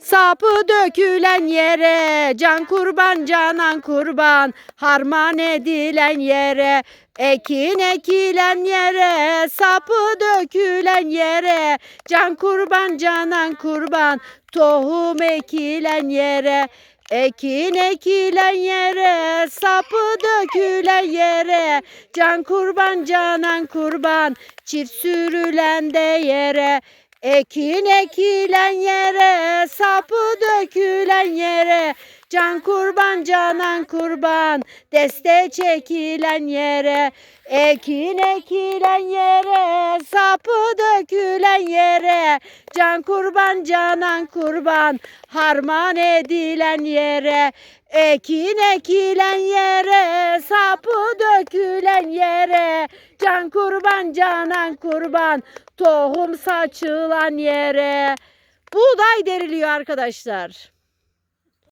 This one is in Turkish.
Sapı dökülen yere can kurban canan kurban harman edilen yere ekin ekilen yere sapı dökülen yere can kurban canan kurban tohum ekilen yere Ekin ekilen yere, sapı dökülen yere, can kurban canan kurban, çift sürülen de yere, Ekin ekilen yere, sapı dökülen yere, can kurban canan kurban, deste çekilen yere, Ekin ekilen yere, sapı dökülen yere, can kurban canan kurban, harman edilen yere, Ekin ekilen yere, sapı dökülen yere, can kurban canan kurban, tohum saçılan yere. Buğday deriliyor arkadaşlar.